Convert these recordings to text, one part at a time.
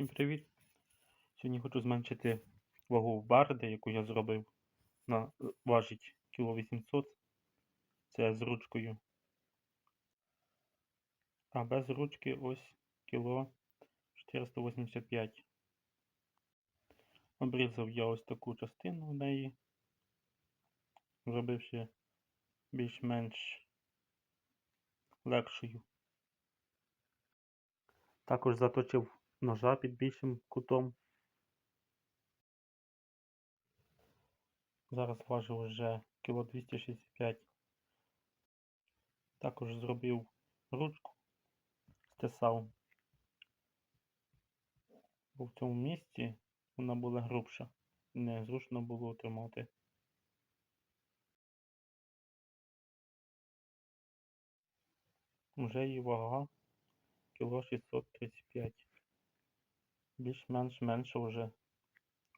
Всім привіт! Сьогодні хочу зменшити вагу барди, яку я зробив. Вона е, важить кіло 800. Це з ручкою. А без ручки ось кіло 485. Обрізав я ось таку частину в неї, зробивши більш-менш легшою. Також заточив ножа під більшим кутом. Зараз важу вже кіло 265. Також зробив ручку, стесав. Бо в цьому місці вона була грубша. Незручно було тримати. Вже її вага кіло 635. Більш-менш менше вже.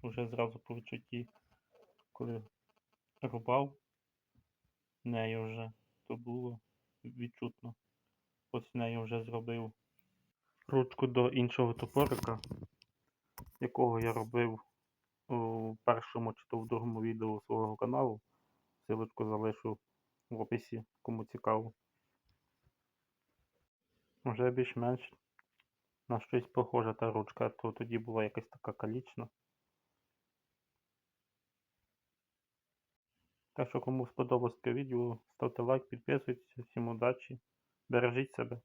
Уже зразу по відчутті, коли рубав нею вже, то було відчутно. Ось нею вже зробив ручку до іншого топорика, якого я робив у першому чи то в другому відео свого каналу. Силочку залишу в описі, кому цікаво. Вже більш-менш на щось похожа та ручка, то тоді була якась така калічна. Так що кому сподобалось це відео, ставте лайк, підписуйтесь, всім удачі, бережіть себе.